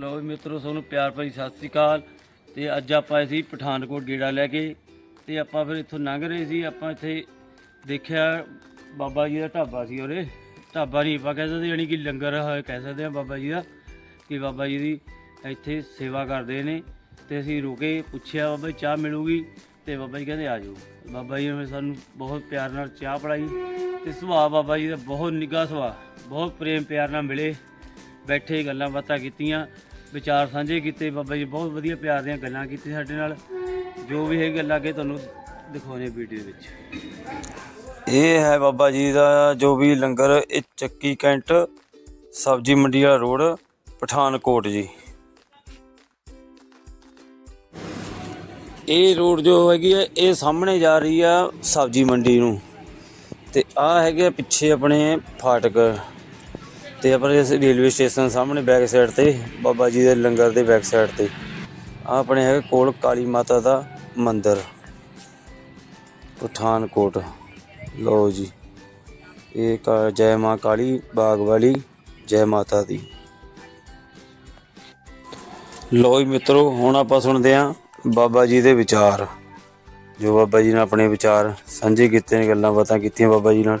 ਲਓ ਵੀ ਮਿੱਤਰੋ ਤੁਹਾਨੂੰ ਪਿਆਰ ਭਰੀ ਸਤਿ ਸ੍ਰੀ ਅਕਾਲ। ਤੇ ਅੱਜ ਆਪਾਂ ਸੀ ਪਠਾਨਕੋਟ ਗੇੜਾ ਲੈ ਕੇ ਤੇ ਆਪਾਂ ਫਿਰ ਇੱਥੋਂ ਲੰਘ ਰਹੇ ਸੀ। ਆਪਾਂ ਇੱਥੇ ਦੇਖਿਆ ਬਾਬਾ ਜੀ ਦਾ ਢਾਬਾ ਸੀ ਉਰੇ। ਢਾਬਾ ਨਹੀਂ ਆਪਾਂ ਕਹਿ ਸਕਦੇ, ਯਾਨੀ ਕਿ ਲੰਗਰ ਕਹਿ ਸਕਦੇ ਆ ਬਾਬਾ ਜੀ ਦਾ ਕਿ ਬਾਬਾ ਜੀ ਦੀ ਇੱਥੇ ਸੇਵਾ ਕਰਦੇ ਨੇ। ਤੇ ਅਸੀਂ ਰੁਕੇ ਪੁੱਛਿਆ, ਬਾਬਾ ਜੀ ਚਾਹ ਮਿਲੂਗੀ? ਤੇ ਬਾਬਾ ਜੀ ਕਹਿੰਦੇ, ਆ ਜਾਓ। ਬਾਬਾ ਜੀ ਨੇ ਸਾਨੂੰ ਬਹੁਤ ਪਿਆਰ ਨਾਲ ਚਾਹ ਪੜਾਈ ਤੇ ਸੁਭਾਅ ਬਾਬਾ ਜੀ ਦਾ ਬਹੁਤ ਨਿੱਘਾ ਸੁਭਾਅ, ਬਹੁਤ ਪ੍ਰੇਮ ਪਿਆਰ ਨਾਲ ਮਿਲੇ। ਬੈਠੇ ਗੱਲਾਂ ਬਾਤਾਂ ਕੀਤੀਆਂ, ਵਿਚਾਰ ਸਾਂਝੇ ਕੀਤੇ, ਬਾਬਾ ਜੀ ਬਹੁਤ ਵਧੀਆ ਪਿਆਰ ਦੀਆਂ ਗੱਲਾਂ ਕੀਤੀਆਂ ਸਾਡੇ ਨਾਲ। ਜੋ ਵੀ ਇਹ ਗੱਲਾਂ ਅੱਗੇ ਤੁਹਾਨੂੰ ਦਿਖਾਉਣੇ ਵੀਡੀਓ ਵਿੱਚ। ਇਹ ਹੈ ਬਾਬਾ ਜੀ ਦਾ ਜੋ ਵੀ ਲੰਗਰ, ਇਹ ਚੱਕੀ ਕੈਂਟ, ਸਬਜੀ ਮੰਡੀ ਵਾਲਾ ਰੋਡ, ਪਠਾਨਕੋਟ ਜੀ। ਇਹ ਰੋਡ ਜੋ ਹੈਗੀ ਹੈ ਇਹ ਸਾਹਮਣੇ ਜਾ ਰਹੀ ਆ ਸਬਜੀ ਮੰਡੀ ਨੂੰ। ਤੇ ਆ ਹੈਗੇ ਪਿੱਛੇ ਆਪਣੇ ਫਾਟਕ। ਤੇ ਆਪਣੇ ਇਸ ਰੇਲਵੇ ਸਟੇਸ਼ਨ ਸਾਹਮਣੇ ਬੈਕ ਸਾਈਡ ਤੇ ਬਾਬਾ ਜੀ ਦੇ ਲੰਗਰ ਦੇ ਬੈਕ ਸਾਈਡ ਤੇ। ਆਹ ਆਪਣੇ ਹੈਗੇ ਕੋਲ ਕਾਲੀ ਮਾਤਾ ਦਾ ਮੰਦਿਰ, ਪਠਾਨਕੋਟ। ਲਓ ਜੀ, ਇਹ ਕਾ- ਜੈ ਮਾਂ ਕਾਲੀ ਬਾਗ ਵਾਲੀ ਜੈ ਮਾਤਾ ਦੀ। ਲਓ ਜੀ ਮਿੱਤਰੋ, ਹੁਣ ਆਪਾਂ ਸੁਣਦੇ ਆਂ ਬਾਬਾ ਜੀ ਦੇ ਵਿਚਾਰ। ਜੋ ਬਾਬਾ ਜੀ ਨੇ ਆਪਣੇ ਵਿਚਾਰ ਸਾਂਝੇ ਕੀਤੇ ਨੇ, ਗੱਲਾਂ ਬਾਤਾਂ ਕੀਤੀਆਂ ਬਾਬਾ ਜੀ ਨਾਲ।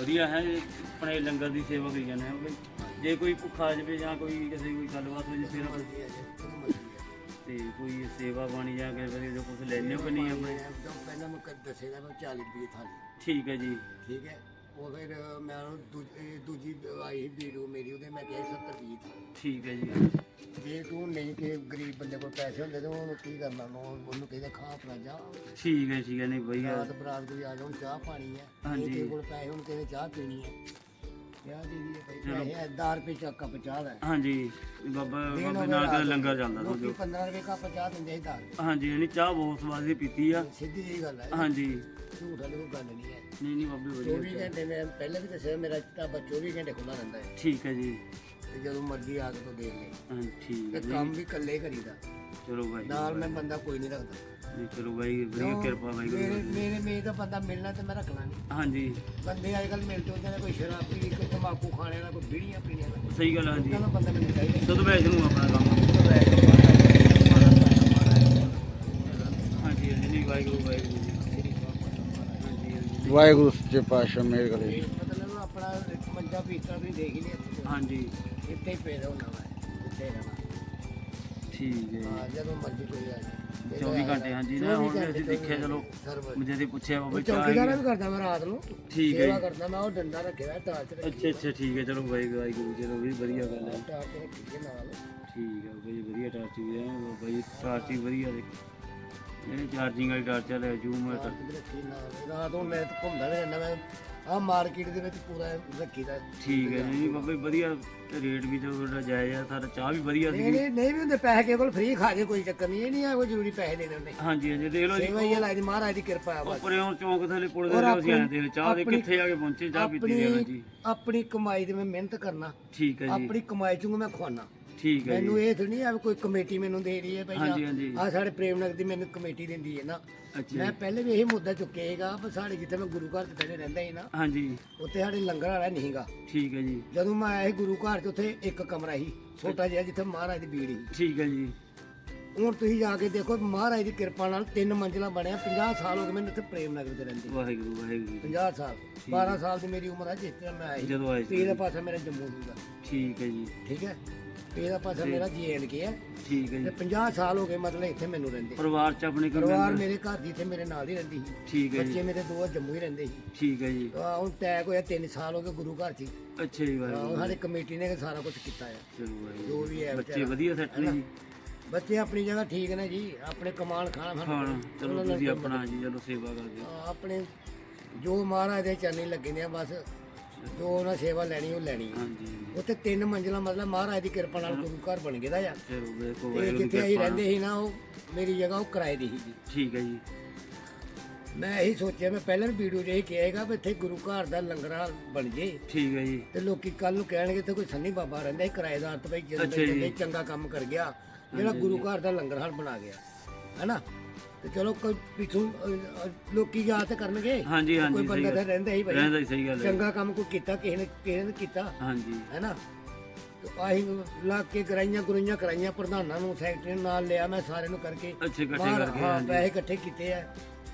ਵਧੀਆ ਹੈ ਆਪਣੇ ਲੰਗਰ ਦੀ ਸੇਵਾ ਕਰੀ ਜਾਂਦੇ ਹਾਂ ਬਈ। ਜੇ ਕੋਈ ਭੁੱਖਾ ਜਵੇ ਜਾਂ ਕੋਈ ਕਿਸੇ ਕੋਈ ਗੱਲਬਾਤ ਹੋ ਜੇ ਫਿਰ ਤੇ ਕੋਈ ਸੇਵਾ ਬਾਣੀ ਜਾਂ ਕਿਸੇ ਜੋ ਕੁਝ ਲੈਣੇ ਕਿ ਨਹੀਂ ਆਪਣੇ? ਪਹਿਲਾਂ ਮੈਂ ਕਦ ਦੱਸੇਗਾ ਮੈਂ 40 ਰੁਪਏ ਥਾਲੀ। ਠੀਕ ਹੈ ਜੀ। ਠੀਕ ਹੈ। ਉਹ ਫਿਰ ਮੈਂ ਉਹਨੂੰ ਦੂਜ- ਇਹ ਦੂਜੀ ਆਈ ਵੀਡੀਓ ਮੇਰੀ ਉਹਦੇ ਮੈਂ ਕਿਹਾ 70 ਰੁਪਏ ਥਾਲੀ। ਠੀਕ ਹੈ ਜੀ। ਜੇ ਤੂੰ ਨਹੀਂ ਕਿ ਗਰੀਬ ਬੰਦੇ ਕੋਲ ਪੈਸੇ ਹੁੰਦੇ ਤੇ ਉਹਨੂੰ ਕੀ ਕਰਨਾ ਉਹਨੂੰ ਉਹਨੂੰ ਕਹਿੰਦਾ ਖਾ ਆਪਣਾ ਜਾ। ਠੀਕ ਹੈ ਠੀਕ ਹੈ ਨਹੀਂ ਵਧੀਆ ਰਾਤ ਬਰਾਤ ਕੋਈ ਆ ਜਾਉਂ ਚਾਹ ਪਾਣੀ ਹੈ। ਹਾਂਜੀ। ਜੇ ਕੋਲ ਪੈਸੇ ਹੁਣ ਕਹਿੰਦੇ ਚਾਹ ਪੀਣੀ ਹੈ। ਚਾਹ ਦੀ ਦੀ ਪੈਸੇ 10 ਰੁਪਏ ਚੱਕ ਕੱਪ ਚਾਹ ਦਾ। ਹੈ। ਹਾਂਜੀ ਬਾਬਾ ਦੇਣ ਬਾਬੇ ਹੋਵੇ ਨਾਲ ਦਾ ਰਾਤ ਲੰਗਰ ਚੱਲਦਾ ਲੋਕੀ ਸਮਝੋ 15 ਰੁਪਏ ਕੱਪ ਚਾਹ ਦਿੰਦੇ ਸੀ 10 ਰੁਪਏ ਹਾਂਜੀ ਯਾਨੀ ਚਾਹ ਬਹੁਤ ਸਵਾਦ ਦੀ ਪੀਤੀ ਆ। ਸਿੱਧੀ ਜਿਹੀ ਗੱਲ ਹੈ। ਹਾਂਜੀ। ਝੂਠ ਵਾਲੀ ਕੋਈ ਗੱਲ ਨਹੀਂ ਹੈ। ਨਹੀਂ ਨਹੀਂ ਬਾਬੇ ਵਧੀਆ 24 ਘੰਟੇ ਮੈਂ ਪਹਿਲਾਂ ਵੀ ਦੱਸਿਆ ਮੇਰਾ ਢਾਬਾ 24 ਘੰਟੇ ਖੁੱਲਾ ਰਹਿੰਦਾ ਹੈ। ਠੀਕ ਹੈ ਜੀ। ਤੇ ਜਦੋਂ ਮਰਜ਼ੀ ਆ ਕੇ ਤੋਂ ਦੇਖ ਲੈ। ਹਾਂ ਠੀਕ ਤੇ ਕੰਮ ਵੀ ਇਕੱਲੇ ਕਰੀਦਾ। ਚਲੋ ਭਾਈ ਨਾਲ ਮੈਂ ਬੰਦਾ ਕੋਈ ਨਹੀਂ ਰੱਖਦਾ। ਜੀ ਚਲੋ ਭਾਈ ਵਧੀਆ ਕਿਰਪਾ ਭਾਈ ਮੇਰੇ ਮੇਰੇ ਮੇਰੇ ਤਾਂ ਬੰਦਾ ਮਿਲਣਾ ਤੇ ਮੈਂ ਰੱਖਣਾ ਨਹੀਂ। ਹਾਂਜੀ ਬੰਦੇ ਅੱਜ ਕੱਲ ਮਿਲ ਜਾਂਦੇ ਨੇ ਕੋਈ ਸ਼ਰਾਬ ਪੀ ਕੋਈ ਤਮਾਕੂ ਖਾਣੇ ਵਾਲਾ ਕੋਈ ਬੀੜੀਆਂ ਪੀਣੇ ਵਾਲਾ। ਸਹੀ ਗੱਲ ਹੈ ਹਾਂਜੀ ਕਹਿੰਦਾ ਬੰਦਾ ਮੈਨੂੰ ਚਾਹੀਦਾ। ਤਦ ਵੈਜ ਨੂੰ ਆਪਣਾ ਕੰਮ ਹਾਂਜੀ ਨਹੀਂ ਵਾਹਿਗੁਰੂ ਵਾਹਿਗੁਰੂ ਜੀ ਵਾਹਿਗੁਰੂ ਸੱਚੇ ਪਾਤਸ਼ਾਹ ਮੇਰ ਕਰੇ। ਇਹ ਮਤਲਬ ਆਪਣਾ ਇੱਕ ਮੰਜਾ ਪੀਤਾ ਵੀ ਦੇਖ ਹੀ ਲਿਆ। ਹਾਂਜੀ ਇੱਥੇ ਹੀ ਪੇਦਾ ਹੁੰਦਾ ਮੈਂ ਇੱਥੇ ਰਹਿਣਾ। ਠੀਕ ਹੈ ਜੀ। ਹਾਂ ਜਦੋਂ ਮਰਜ਼ੀ ਕੋਈ ਆ ਜਾਏ। 24 ਘੰਟੇ ਹਾਂਜੀ ਨਾ ਹੁਣ ਵੀ ਅਸੀਂ ਦੇਖਿਆ ਚਲੋ ਮੁਝੇ ਤੇ ਪੁੱਛਿਆ ਬਾਬਾ ਚਾਹ ਚੌਕੀਦਾਰ ਵੀ ਕਰਦਾ ਮੈਂ ਰਾਤ ਨੂੰ। ਠੀਕ ਹੈ ਸੇਵਾ ਜੀ। ਕਰਦਾ ਮੈਂ ਉਹ ਡੰਡਾ ਰੱਖਿਆ ਟਾਰਚ ਰੱਖੀ ਅੱਛਾ ਅੱਛਾ ਠੀਕ ਹੈ ਚਲੋ ਵਾਹਿਗੁਰੂ ਵਾਹਿਗੁਰੂ ਚਲੋ ਵੀ ਵਧੀਆ ਗੱਲ ਹੈ। ਟਾਰਚ ਰੱਖੀ ਹੈ ਨਾਲ। ਠੀਕ ਹੈ ਬਾਈ ਵਧੀਆ ਟਾਰਚ ਹੈ ਬਾਈ ਟਾਰਚ ਵੀ ਵਧੀਆ ਦੇ ਜਿਹੜੀ ਚਾਰਜਿੰਗ ਵਾਲੀ ਟਾਰਚ ਹੈ ਜੂਮ ਹੈ ਟਾਰਚ ਨਾਲ। ਰਾਤ ਨੂੰ ਮੈਂ ਤਾਂ ਘੁੰਮਦਾ ਵੀ ਰਹਿੰਦਾ ਮੈਂ ਆ ਮਾਰਕੀਟ ਦੇ ਵਿੱਚ ਪੂਰਾ ਰੱਖੀਦਾ ਠੀਕ ਹੈ ਜੀ ਬਾਬਾ ਜੀ ਵਧੀਆ ਰੇਟ ਵੀ ਤੁਹਾਡਾ ਜਾਇਜ਼ ਆ ਸਾਡਾ ਚਾਹ ਵੀ ਵਧੀਆ ਨਹੀਂ ਸੀ ਨਹੀਂ ਨਹੀਂ ਵੀ ਹੁੰਦੇ ਪੈਸੇ ਕਿਸੇ ਕੋਲ ਫ੍ਰੀ ਖਾ ਜੇ ਕੋਈ ਚੱਕਰ ਨਹੀਂ ਇਹ ਨਹੀਂ ਹੈ ਕੋਈ ਜ਼ਰੂਰੀ ਪੈਸੇ ਦੇਣੇ ਹੁੰਦੇ। ਹਾਂਜੀ ਹਾਂਜੀ ਦੇਖ ਲਓ ਜੀ ਸੇਵਾ ਹੀ ਦੀ ਮਹਾਰਾਜ ਦੀ ਕਿਰਪਾ ਹੈ ਬਸ। ਉੱਪਰੇ ਚੌਂਕ ਥੱਲੇ ਪੁਲ ਦੇ ਅਸੀਂ ਆਏ ਤੇ ਚਾਹ ਦੇ ਕਿੱਥੇ ਆ ਕੇ ਪਹੁੰਚੇ ਚਾਹ ਪੀਤੀ ਦੇ ਜੀ। ਆਪਣੀ ਕਮਾਈ ਤੇ ਮੈਂ ਮਿਹਨਤ ਕਰਨਾ। ਠੀਕ ਹੈ ਜੀ। ਆਪਣੀ ਕਮਾਈ ਚੋਂ ਮੈਂ ਖਵਾਨਾ ਠੀਕ ਹੈ ਮੈਨੂੰ ਇਹ ਥੋੜੀ ਆ ਕੋਈ ਕਮੇਟੀ ਮੈਨੂੰ ਦੇ ਰਹੀ ਹੈ ਹਾਂਜੀ, ਹਾਂਜੀ। ਭਾਈ ਆ ਸਾਡੇ ਪ੍ਰੇਮ ਨਗਰ ਦੀ ਮੈਨੂੰ ਕਮੇਟੀ ਦਿੰਦੀ ਹੈ ਨਾ। ਅੱਛਾ ਮੈਂ। ਪਹਿਲੇ ਵੀ ਇਹ ਮੁੱਦਾ ਚੁੱਕੇਗਾ ਪਰ ਸਾਡੇ ਜਿੱਥੇ ਮੈਂ ਗੁਰੂ ਘਰ ਤੇ ਰਹਿੰਦਾ ਸੀ ਨਾ ਹਾਂਜੀ। ਉੱਥੇ ਸਾਡੇ ਲੰਗਰ ਵਾਲਾ ਨਹੀਂਗਾ ਠੀਕ ਹੈ ਜੀ। ਜਦੋਂ ਮੈਂ ਆਇਆ ਸੀ ਗੁਰੂ ਘਰ 'ਚ ਉੱਥੇ ਇੱਕ ਕਮਰਾ ਸੀ ਛੋਟਾ ਜਿਹਾ ਜਿੱਥੇ ਮਹਾਰਾਜ ਦੀ ਬੀੜ ਸੀ। ਠੀਕ ਹੈ ਜੀ। ਹੁਣ ਤੁਸੀਂ ਜਾ ਕੇ ਦੇਖੋ ਮਹਾਰਾਜ ਦੀ ਕਿਰਪਾ ਨਾਲ ਤਿੰਨ ਮੰਜ਼ਿਲਾ ਬਣਿਆ 50 ਸਾਲ ਹੋ ਗਏ ਮੈਨੂੰ ਇੱਥੇ ਪ੍ਰੇਮ ਨਗਰ ਤੇ ਰਹਿੰਦੇ ਵਾਹਿਗੁਰੂ ਵਾਹਿਗੁਰੂ ਜੀ। 50 ਸਾਲ 12 ਸਾਲ ਦੀ ਮੇਰੀ ਉਮਰ ਹੈ ਜਿਸ ਤਰ੍ਹਾਂ ਮੈਂ ਆਇਆ ਸੀ ਜਦੋਂ ਆਏ ਸੀ। ਤੇ ਦਾ ਪਾਸਾ ਮੇਰਾ ਜੰਮੂ ਸੀਗਾ। ਠੀਕ ਹੈ ਜੀ। ਠੀਕ ਹੈ? ਤੇ ਦਾ ਪਾਸਾ ਮੇਰਾ ਕੇ ਹੈ ਠੀਕ ਹੈ ਤੇ ਜੀ 50 ਸਾਲ ਹੋ ਗਏ ਮਤਲਬ ਇੱਥੇ ਮੈਨੂੰ ਰਹਿੰਦੇ। ਪਰਿਵਾਰ ਚ ਆਪਣੇ ਕੋਈ ਪਰਿਵਾਰ ਮੇਰੇ ਘਰ ਦੀ ਇੱਥੇ ਮੇਰੇ ਨਾਲ ਹੀ ਰਹਿੰਦੀ ਸੀ। ਠੀਕ ਹੈ ਜੀ। ਬੱਚੇ ਮੇਰੇ ਦੋ ਜੰਮੂ ਹੀ ਰਹਿੰਦੇ ਸੀ। ਠੀਕ ਹੈ ਜੀ। ਆਹ ਹੁਣ ਟੈਗ ਹੋਇਆ 3 ਸਾਲ ਹੋ ਗਏ ਗੁਰੂ ਘਰ 'ਚ ਹੀ। ਅੱਛਾ ਜੀ ਆਹ ਵਾਹਿਗੁਰੂ ਸਾਡੇ ਕਮੇਟੀ ਨੇ ਸਾਰਾ ਕੁਝ ਕੀਤਾ ਹੈ ਚਲੋ ਜੋ। ਵਾਹਿਗੁਰੂ ਵੀ ਹੈ ਬੱਚੇ ਵਿਚਾਰਾ। ਵਧੀਆ ਸੈੱਟ ਨੇ ਜੀ। ਬੱਚੇ ਆਪਣੀ ਜਗ੍ਹਾ ਠੀਕ ਨੇ ਜੀ। ਆਪਣੇ ਕਮਾਲ ਖਾਣਾ ਹਾਂ ਖਾਣਾ ਚਲੋ ਤੁਸੀਂ ਆਪਣਾ ਜੀ ਚਲੋ ਸੇਵਾ ਕਰਦੇ। ਹੋ। ਆਪਣੇ ਜੋ ਮਹਾਰਾਜ ਦੇ ਚਰਨੀ ਲੱਗੇ ਨੇ ਆ ਬਸ ਜੋ ਉਹਨਾਂ ਸੇਵਾ ਲੈਣੀ ਉਹ ਲੈਣੀ ਹੈ ਹਾਂਜੀ। ਉੱਥੇ ਤਿੰਨ ਮੰਜ਼ਿਲਾ ਮਤਲਬ ਮਹਾਰਾਜ ਦੀ ਕਿਰਪਾ ਨਾਲ ਗੁਰੂ ਘਰ ਬਣ ਗਿਆ ਦਾ ਆ। ਚਲੋ ਵੇਖੋ ਤੇ ਵਾਹਿਗੁਰੂ ਦੀ ਜਿੱਥੇ ਅਸੀਂ ਕਿਰਪਾ। ਰਹਿੰਦੇ ਸੀ ਨਾ ਉਹ ਮੇਰੀ ਜਗ੍ਹਾ ਉਹ ਕਿਰਾਏ ਦੀ ਸੀ। ਜੀ ਠੀਕ ਹੈ ਜੀ। ਮੈਂ ਇਹੀ ਸੋਚਿਆ ਮੈਂ ਪਹਿਲਾਂ ਵੀ ਵੀਡੀਓ 'ਚ ਇਹ ਕਿਹਾਗਾ ਵੀ ਇੱਥੇ ਗੁਰੂ ਘਰ ਦਾ ਲੰਗਰਾਂ ਬਣ ਜੇ। ਠੀਕ ਹੈ ਜੀ। ਤੇ ਲੋਕੀ ਕੱਲ ਨੂੰ ਕਹਿਣਗੇ ਤੇ ਕੋਈ ਸੰਨੀ ਬਾਬਾ ਰਹਿੰਦਾ ਸੀ ਕਿਰਾਏਦਾਰ ਤੇ ਭਾਈ ਅੱਛਾ ਜਿੰਦੇ ਜੀ। ਜਿੰਦੇ ਚੰਗਾ ਕੰਮ ਕਰ ਗਿਆ ਜਿਹੜਾ ਗੁਰੂ ਘਰ ਦਾ ਲੰਗਰ ਹਾਲ ਬਣਾ ਗਿਆ। ਹੈਨਾ? ਤੇ ਚਲੋ ਕੋਈ ਪਿੱਛੋਂ ਅਹ, ਅਹ, ਲੋਕੀ ਯਾਦ ਤਾਂ ਕਰਨਗੇ ਹਾਂਜੀ ਹਾਂਜੀ ਕੋਈ ਸਹੀ ਬੰਦਾ ਤਾਂ ਗੱਲ। ਰਹਿੰਦਾ ਹੀ ਭਾਈ ਰਹਿੰਦਾ ਹੀ ਸਹੀ ਗੱਲ ਹੈ। ਚੰਗਾ ਕੰਮ ਕੋਈ ਕੀਤਾ ਕਿਸੇ ਨੇ ਕਿਸੇ ਨੇ ਕੀਤਾ। ਹਾਂਜੀ। ਹੈਨਾ ਆਹੀ ਲਾ ਕੇ ਕਰਾਈਆਂ ਗੁਰਾਈਆਂ ਕਰਾਈਆਂ ਪ੍ਰਧਾਨਾਂ ਨੂੰ ਸੈਕਟਰੀ ਨੂੰ ਨਾਲ ਲਿਆ ਮੈਂ ਸਾਰਿਆਂ ਨੂੰ ਕਰਕੇ ਅੱਛੇ ਇਕੱਠੇ ਬਾਹਰ ਕਰਕੇ ਹਾਂ ਹਾਂਜੀ। ਪੈਸੇ ਇਕੱਠੇ ਕੀਤੇ ਆ।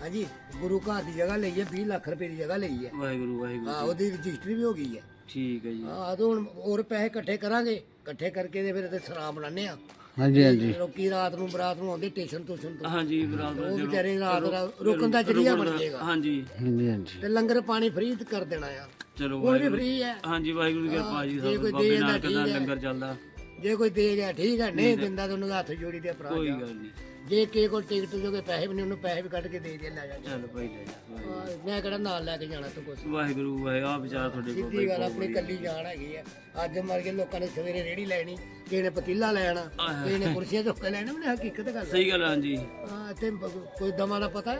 ਹਾਂਜੀ ਗੁਰੂ ਘਰ ਦੀ ਜਗ੍ਹਾ ਲਈ ਹੈ 20 ਲੱਖ ਰੁਪਏ ਦੀ ਜਗ੍ਹਾ ਲਈ ਹੈ। ਵਾਹਿਗੁਰੂ ਵਾਹਿਗੁਰੂ ਹਾਂ ਉਹਦੀ ਰਜਿਸਟਰੀ ਵੀ ਹੋ ਗਈ ਹੈ। ਠੀਕ ਹੈ ਜੀ। ਹਾਂ ਤੇ ਹੁਣ ਹੋਰ ਪੈਸੇ ਇਕੱਠੇ ਕਰਾਂਗੇ। ਇਕੱਠੇ ਕਰਕੇ ਤੇ ਫਿਰ ਤੇ ਸਰਾਬ ਬਣਾਉਂਦੇ ਆ ਹਾਂਜੀ ਹਾਂਜੀ। ਲੋਕੀ ਰਾਤ ਨੂੰ ਬਰਾਤ ਨੂੰ ਆਉਂਦੇ ਸਟੇਸ਼ਨ ਤੋਂ ਤੋਂ। ਹਾਂਜੀ ਬਰਾਬਰ ਉਹ ਵਿਚਾਰੇ ਰਾਤ ਰੁਕਣ ਦਾ ਜਰੀਆ ਬਣ ਜਾਏਗਾ। ਹਾਂਜੀ। ਹਾਂਜੀ ਹਾਂਜੀ। ਤੇ ਲੰਗਰ ਪਾਣੀ ਫ੍ਰੀ ਕਰ ਦੇਣਾ ਆ। ਚਲੋ ਉਹ ਵੀ ਵਾਹਿਗੁਰੂ ਫ੍ਰੀ ਹੈ। ਹਾਂਜੀ ਵਾਹਿਗੁਰੂ ਦੀ ਕਿਰਪਾ ਜੀ ਜੇ ਸਭ ਕੋਈ ਬਾਬੇ ਦੇ ਜਾਂਦਾ ਠੀਕ ਹੈ। ਲੰਗਰ ਚੱਲਦਾ। ਜੇ ਕੋਈ ਦੇ ਗਿਆ ਠੀਕ ਹੈ। ਨਹੀਂ ਦਿੰਦਾ ਤਾਂ ਉਹਨੂੰ ਹੱਥ ਜੋੜੀ ਦੇ ਅਪਰਾਧ ਕੋਈ ਆ। ਗੱਲ ਨਹੀਂ। ਜੇ ਕਿਸੇ ਕੋਲ ਟਿਕਟ ਜੋਗੇ ਪੈਸੇ ਵੀ ਨਹੀਂ ਉਹਨੂੰ ਪੈਸੇ ਵੀ ਕੱਢ ਕੇ ਦੇ ਦੇ ਲੈ ਜਾ ਚਲ ਭਾਈ ਲੈ ਜਾ। ਹਾਂ, ਮੈਂ ਕਿਹੜਾ ਨਾਲ ਲੈ ਕੇ ਜਾਣਾ ਤੂੰ ਕੁਛ। ਵਾਹਿਗੁਰੂ ਵਾਹਿ ਆ ਵਿਚਾਰ ਤੁਹਾਡੇ ਕੋਲ ਸਿੱਧੀ ਗੱਲ ਆਪਣੀ ਕੱਲੀ ਜਾਣ ਹੈਗੀ ਆ। ਅੱਜ ਮਰ ਕੇ ਲੋਕਾਂ ਨੇ ਸਵੇਰੇ ਰੇੜੀ ਲੈਣੀ ਕਿਸੇ ਨੇ ਪਤੀਲਾ ਲੈਣਾ ਕਿਸੇ ਨੇ ਕੁਰਸੀਆਂ ਚੁੱਕ ਕੇ ਲੈਣਾ ਮੈਨੂੰ ਹਕੀਕਤ ਗੱਲ ਸਹੀ ਗੱਲ ਹੈ, ਹਾਂਜੀ। ਹਾਂ ਤੇ ਬ- ਕੋਈ ਦਮਾ ਦਾ ਪਤਾ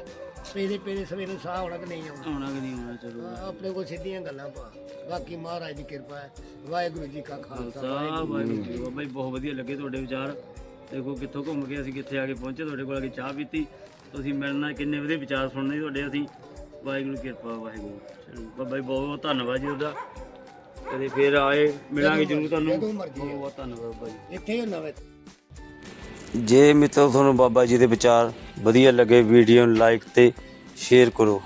ਪੇਦੇ ਪੇਦੇ ਸਵੇਰੇ ਸਾਹ ਆਉਣਾ ਕਿ ਨਹੀਂ ਆਉਣਾ? ਆਉਣਾ ਕਿ ਨਹੀਂ ਆਉਣਾ ਚਲੋ। ਹਾਂ, ਆਪਣੇ ਕੋਲ ਸਿੱਧੀਆਂ ਗੱਲਾਂ ਪਾ। ਬਾਕੀ ਮਹਾਰਾਜ ਦੀ ਕਿਰਪਾ ਹੈ। ਵਾਹਿਗੁਰੂ ਜੀ ਕਾ ਖਾਲਸਾ ਵਾਹਿਗੁਰੂ ਜੀ ਬਾਬਾ ਜੀ ਬਹੁਤ ਵਧੀਆ ਲੱਗੇ ਤੁਹਾਡੇ ਵਿਚਾਰ। ਦੇਖੋ ਕਿੱਥੋਂ ਘੁੰਮ ਕੇ ਅਸੀਂ ਕਿੱਥੇ ਆ ਕੇ ਪਹੁੰਚੇ ਤੁਹਾਡੇ ਕੋਲ ਆ ਕੇ ਚਾਹ ਪੀਤੀ। ਤੁਸੀਂ ਮਿਲਣਾ ਕਿੰਨੇ ਵਧੀਆ ਵਿਚਾਰ ਸੁਣਨੇ ਤੁਹਾਡੇ ਅਸੀਂ। ਵਾਹਿਗੁਰੂ ਕਿਰਪਾ ਵਾਹਿਗੁਰੂ। ਚਲੋ ਬਾਬਾ ਜੀ ਬਹੁਤ ਬਹੁਤ ਧੰਨਵਾਦ ਜੀ ਉਹਦਾ ਕਦੇ ਫੇਰ ਆਏ ਮਿਲਾਂਗੇ ਜਰੂਰ ਤੁਹਾਨੂੰ। ਬਹੁਤ ਬਹੁਤ ਧੰਨਵਾਦ ਬਾਬਾ ਜੀ। ਇੱਥੇ ਹੀ ਨਵੇਂ ਜੇ ਮਿੱਤਰੋ ਤੁਹਾਨੂੰ ਬਾਬਾ ਜੀ ਦੇ ਵਿਚਾਰ ਵਧੀਆ ਲੱਗੇ ਵੀਡੀਓ ਨੂੰ ਲਾਈਕ ਤੇ ਸ਼ੇਅਰ ਕਰੋ।